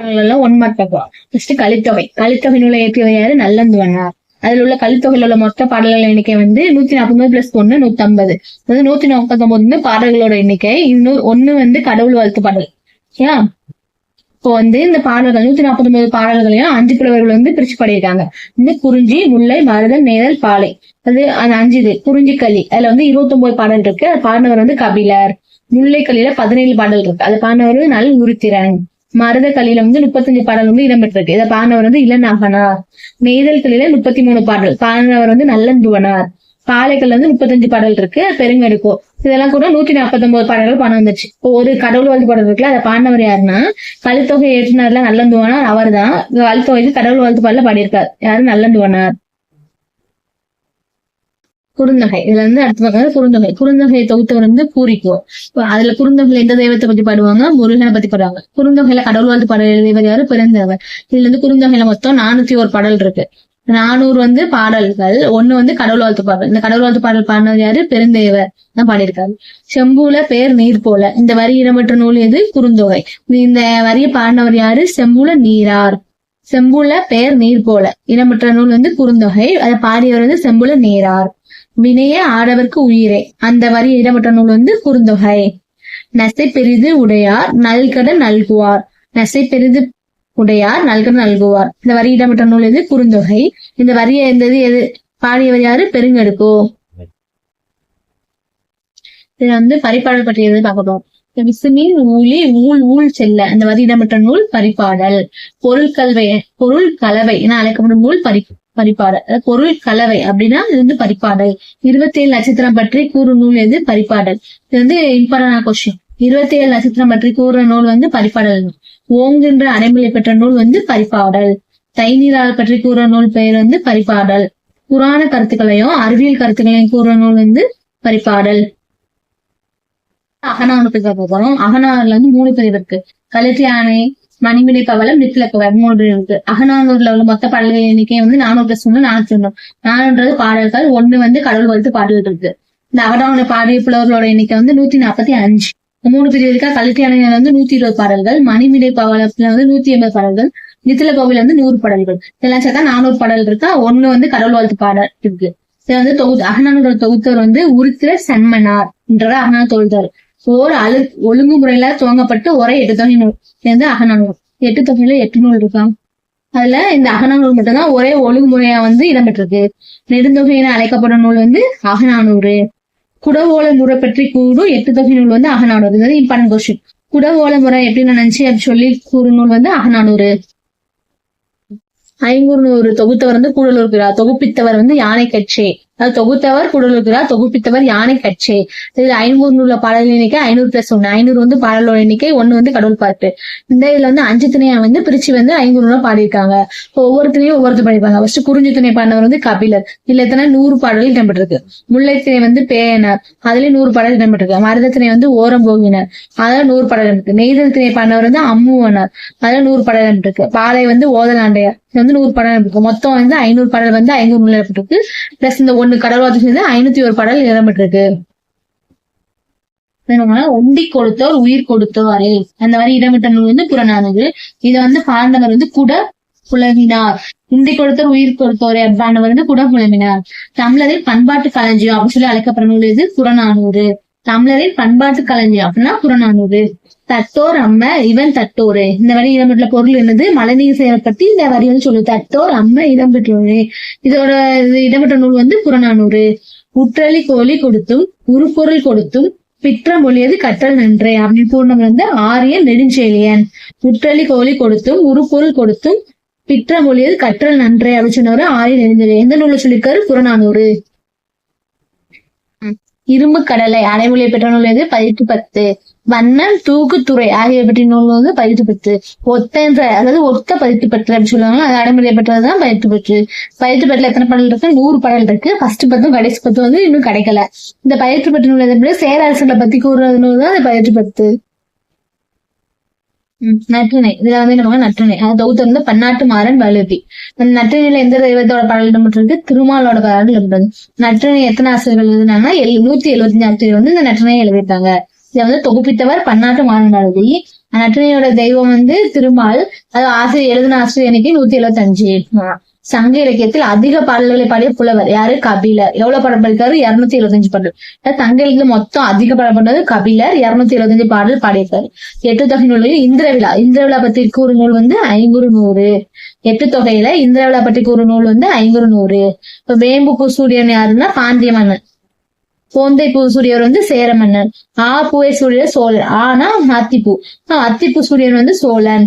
எல்லாம் one mark first Kalithogai Kalithogai நூலை இயற்றியவர் யாரு? நல்லந்துவனார் அதுல உள்ள கலித்தொகையில் உள்ள மொத்த பாடல்கள் எண்ணிக்கை வந்து நூத்தி நாற்பது பிளஸ் ஒண்ணு நூத்தி ஐம்பது அதாவது நூத்தி நாற்பத்தி ஒன்பது வந்து பாடல்களோட எண்ணிக்கை. இன்னும் ஒண்ணு வந்து கடவுள் வாழ்த்து பாடல். ஏன் இப்போ வந்து இந்த பாடல்கள் நூத்தி நாற்பத்தி ஒன்பது பாடல்களையும் அஞ்சு புலவர்கள் வந்து பிரிச்சு பாடியிருக்காங்க. இந்த குறிஞ்சி முல்லை மருதன் நேரல் பாலை. அது அந்த அஞ்சு இது குறிஞ்சி களி அதுல வந்து இருபத்தி ஒன்பது பாடல் இருக்கு. அது பாடினவர் வந்து கபிலர். முல்லை களியில பதினேழு பாடல் இருக்கு. அது பாடினவர் நல் உருத்திரன். மருத களியில வந்து முப்பத்தஞ்சு பாடல் வந்து இடம்பெற்றிருக்கு. இதை பாடினவர் வந்து இளநாகனார். நெய்தல் களியில முப்பத்தி மூணு பாடல். பாடினவர் வந்து நல்லந்துவனார். பாலைக்கல்ல வந்து முப்பத்தஞ்சு பாடல் இருக்கு. பெருங்கடுக்கோ இதெல்லாம் கூட நூத்தி நாற்பத்தி ஒன்பது பாடல்கள் பணம் வந்துச்சு இப்போ ஒரு கடவுள் வாழ்த்து பாடல் இருக்குல்ல அதை பாடினவர் யாருன்னா கழுத்தொகை ஏற்றினார்ல நல்லந்துவனார். அவர் தான் கலித்தொகைக்கு கடவுள் வாழ்த்து பாடல பாடியிருக்கார். யாரு? நல்லந்துவனார். குறுந்தொகை. இதுல வந்து அடுத்து பார்க்கறது குறுந்தொகை. குறுந்தொகையை தொகுத்தவர் வந்து பூரிக்குவோம். அதுல குறுந்தொகையில எந்த தெய்வத்தை பத்தி பாடுவாங்க? முருகனை பத்தி பாடுவாங்க. குறுந்தொகையில கடவுள் வாழ்த்து பாடல் எழுதியவர் யாரு? பிறந்தவர் இதுல இருந்து குறுந்தொகையில மொத்தம் நானூத்தி ஒரு பாடல் இருக்கு. நானூறு வந்து பாடல்கள் ஒண்ணு வந்து கடவுள் வாழ்த்து பாடல். இந்த கடவுள் வாழ்த்து பாடல் பாடினது யாரு? பெருந்தேவர் தான் பாடியிருக்காரு. செம்பூல பேர் நீர் போல. இந்த வரி இடம்பெற்ற நூல் எது? குறுந்தொகை. இந்த வரியை பாடினவர் யாரு? செம்பூல நீரார். செம்புல பேர் நீர் போல. இடம்பெற்ற நூல் வந்து குறுந்தொகை. அதை பாடியவர் வந்து செம்புல நீரார். வினைய ஆடவர்க்கு உயிரே. அந்த வரி இடப்பட்ட நூல் வந்து குறுந்தொகை. நசை பெரிது உடையார் நல்கடன் நல்குவார். நசை பெரிது உடையார் நல்கடன் நல்குவார். இந்த வரி இடப்பட்ட நூல் எது? குறுந்தொகை. இந்த வரியை இருந்தது எது? பாடியவர் யாரு? பெருங்கெடுக்கோ இதுல வந்து பரிபாடல் பற்றியது பார்க்கணும் விசுமின் ஊழி ஊழ் ஊழ் செல்ல. அந்த வரி இடம்பெற்ற நூல் பரிபாடல் பொருள் கல்வை பொருள் கலவை என அழைக்கப்படும் நூல் பரி பரிபாடல் பொருள் கலவை அப்படின்னா இது வந்து பரிபாடல் இருபத்தி ஏழு நட்சத்திரம் பற்றி கூறும் நூல் எது பரிபாடல் இது வந்து இம்பார்ட்டன்ட் கொஸ்டின் இருபத்தி ஏழு நட்சத்திரம் பற்றி கூறுற நூல் வந்து பரிபாடல் ஓங்குன்ற அடைமொழி பெற்ற நூல் வந்து பரிபாடல் தைநீரால் பற்றி கூறுற நூல் பெயர் வந்து பரிபாடல் புராண கருத்துக்களையும் அறிவியல் கருத்துக்களையும் கூறுற நூல் வந்து பரிபாடல் அகநானூறு பத்தி பார்க்க போறோம். அகநானூறுல வந்து மூணு பிரிவு இருக்கு. கழுத்தி யானை மணிமிடை பவளம் நித்திலக்கவர் மூன்று இருக்கு. அகநானூர்ல உள்ள மொத்த பாடல்கள் எண்ணிக்கை வந்து நானூறு பிளஸ் ஒண்ணு நானூத்தி ஒண்ணு. நானூன்றது பாடல்கள் ஒண்ணு வந்து கடவுள் வாழ்த்து பாடல் இருக்கு. இந்த அகநானூறு பாடிய புலவர்களோட எண்ணிக்கை வந்து நூத்தி நாற்பத்தி அஞ்சு. மூணு பிரிவு இருக்கா கழுத்து வந்து நூத்தி இருபது பாடல்கள் மணிமிடை பவளத்துல வந்து நூத்தி எண்பது பாடல்கள் நித்தில கோவில் வந்து நூறு பாடல்கள். இதெல்லாம் சேர்த்தா நானூறு பாடல் இருக்கா? ஒண்ணு வந்து கடவுள் வாழ்த்து பாடல் இருக்கு. இது வந்து தொகுத்து அகநானூறு தொகுத்தவர் வந்து உருத்திர சன்மனார் என்றவர் அகநாள் தொகுத்தவர். ஓர் அழு ஒழுங்குமுறையில துவங்கப்பட்டு ஒரே எட்டு தொகை நூல் சேர்ந்து வந்து அகநானூறு. எட்டு தொகையில எட்டு நூல் இருக்கான் அதுல இந்த அகநானூறு மட்டும்தான் ஒரே ஒழுங்குமுறையா வந்து இடம்பெற்றிருக்கு. நெடுந்தொகை என அழைக்கப்படும் நூல் வந்து அகநானூறு. குடவோல முறை பற்றி கூறும் எட்டு தொகை நூல் வந்து அகநானூறு. இது இம்பார்ட்டன்ட் கொஸ்டின் குடவோல முறை எப்படி நினைச்சு அப்படி சொல்லி கூறும் நூல் வந்து அகநானூறு. ஐங்குறுநூறு தொகுத்தவர் வந்து கூடலூர் பிறா. தொகுப்பித்தவர் வந்து யானை கட்சி தொகுத்தவர் கூடலூர் தொகுப்பித்தவர் யானை கட்சி இதுல ஐநூறு நூறுல பாடல் எண்ணிக்கை ஐநூறு பிளஸ் ஒண்ணு. ஐநூறு வந்து பாடலோட எண்ணிக்கை ஒண்ணு வந்து கடவுள் பாட்டு. இந்த இதுல வந்து அஞ்சு திணையா வந்து பிரிச்சு வந்து ஐநூறு நூறுல பாடியிருக்காங்க. ஒவ்வொரு திணையும் ஒவ்வொருத்தர் பாடிப்பாங்க ஃபர்ஸ்ட் குறிஞ்சி திணை பாடினவர் வந்து கபிலர். இதுல எத்தனை நூறு பாடல்கள் இடம்பெற்றிருக்கு. முல்லை திணை வந்து பேயனர். அதுலயும் நூறு பாடல் இடம்பெற்றிருக்கு. மருத திணை வந்து ஓரம் போகினர். அதுல நூறு பாடல் இருக்கு நெய்தல் திணை பாடினவர் வந்து அம்முவனர். அதுல நூறு பாடல் இடம்பெற்றிருக்கு. பாலை வந்து ஓதலாண்டையார். இது வந்து நூறு பாடல் இருக்கு மொத்தம் வந்து ஐநூறு பாடல் வந்து ஐநூறு நூல் இடம்பெற்றிருக்கு. பிளஸ் இந்த ஒண்ணு கடவுளாத்து சேர்ந்து ஐநூத்தி ஒரு பாடல் இடம்பெற்றிருக்கு ஒண்டி கொடுத்தோர் உயிர் கொடுத்தோரே. அந்த மாதிரி இடம்பெற்ற நூல் வந்து புறநானூறு. இதை வந்து பாண்டவர் வந்து குட புலவினார் உண்டி கொடுத்தோர் உயிர் கொடுத்தோரே பாண்டவர் வந்து குட புலவினார் தமிழரின் பண்பாட்டு களஞ்சியம் அப்படின்னு சொல்லி அழைக்கப்படும் நூல் இது புறநானூறு. தமிழரின் பண்பாட்டு களஞ்சியம் அப்படின்னா புறநானூறு. தட்டோர் அம்ம இவன் தட்டோரு இந்த வரி இடம்பெற்ற பொருள் என்னது? மழைநீர் செயலை பத்தி இந்த வரி வந்து சொல்லு தட்டோர் அம்ம இடம்பெற்றோரு இதோட இது இடம்பெற்ற நூல் வந்து புறநானூறு. உற்றலி கோழி கொடுத்தும் உருப்பொருள் கொடுத்தும் பிற்ற மொழியது கற்றல் நன்றே. அப்படின்னு பூர்ணம் வந்து ஆரியன் நெடுஞ்செழியன். உற்றலி கோழி கொடுத்தும் உருப்பொருள் கொடுத்தும் பிற்ற மொழியது கற்றல் நன்றே அப்படின்னு சொன்னவரு ஆரியன் நெடுஞ்செழியன். எந்த நூல்ல சொல்லியிருக்காரு? புறநானூறு. இரும்பு கடலை. அடைமொழியை பெற்ற நூல் எது? பதிட்டு பத்து. வண்ணன் தூக்குத்துறை ஆகியவற்றின் நூல் வந்து பயிற்று பெற்று ஒத்த ஒத்தன்ற அதாவது ஒத்த பயிற்சி பெற்று அப்படின்னு சொல்லுவாங்க அது அடைமொழியை பெற்றதுதான் பதிட்டு பத்து பதிட்டு பத்துல எத்தனை பாடல் இருக்கு? நூறு பாடல் இருக்கு. ஃபர்ஸ்ட் பத்தும் கடைசி பத்து வந்து இன்னும் கிடைக்கல. இந்த பயிற்சி பெற்ற நூல் எது சேரரசர்களை பத்தி கூறுறது நூல் தான் இந்த பயிற்சி பெற்று. நற்றினை. இதுல வந்து என்ன நற்றினை. அது தொகுத்து வந்து பன்னாட்டு மாறன் வலுதி அந்த நற்றிணையில எந்த தெய்வத்தோட பாடல் இடம்பெற்றிருக்கு? திருமாலோட பாடல் இடம்பெற்றது நற்றினை எத்தனை ஆசிரியர்கள் எழுதினாங்கன்னா எழு- நூத்தி எழுபத்தஞ்சு ஆசிரியர் வந்து இந்த நற்றினையை எழுதிட்டாங்க இதை வந்து தொகுப்பித்தவர் பன்னாட்டு மாறன் வலுதி தெய்வம் வந்து திருமால். அது ஆசிரியர் எழுதின ஆசிரியர் எண்ணிக்கை நூத்தி எழுபத்தஞ்சு சங்க இலக்கியத்தில் அதிக பாடல்களை பாடிய புலவர் யாரு? கபிலர். எவ்வளவு பாடல் பாடிருக்காரு இருநூத்தி எழுபத்தஞ்சு பாடல். தங்க சங்க மொத்தம் அதிக பாடல் பண்ணது கபிலர் இருநூத்தி எழுபத்தஞ்சு பாடல் பாடியிருக்காரு எட்டு தொகை நூல்களில் இந்திர விழா. இந்திர விழா கூறு நூல் வந்து ஐங்குறு நூறு. எட்டு தொகையில இந்திர விழா பற்றி கூறு நூல் வந்து ஐங்குறு நூறு. இப்ப வேம்பு சூரியன் யாருன்னா பாண்டிய மன்னன். கோந்தை பூ சூரியர் வந்து சேர மன்னன் ஆ பூவை சூரியர் சோழன். ஆனா அத்திப்பூ. அத்திப்பூ சூரியன் வந்து சோழன்.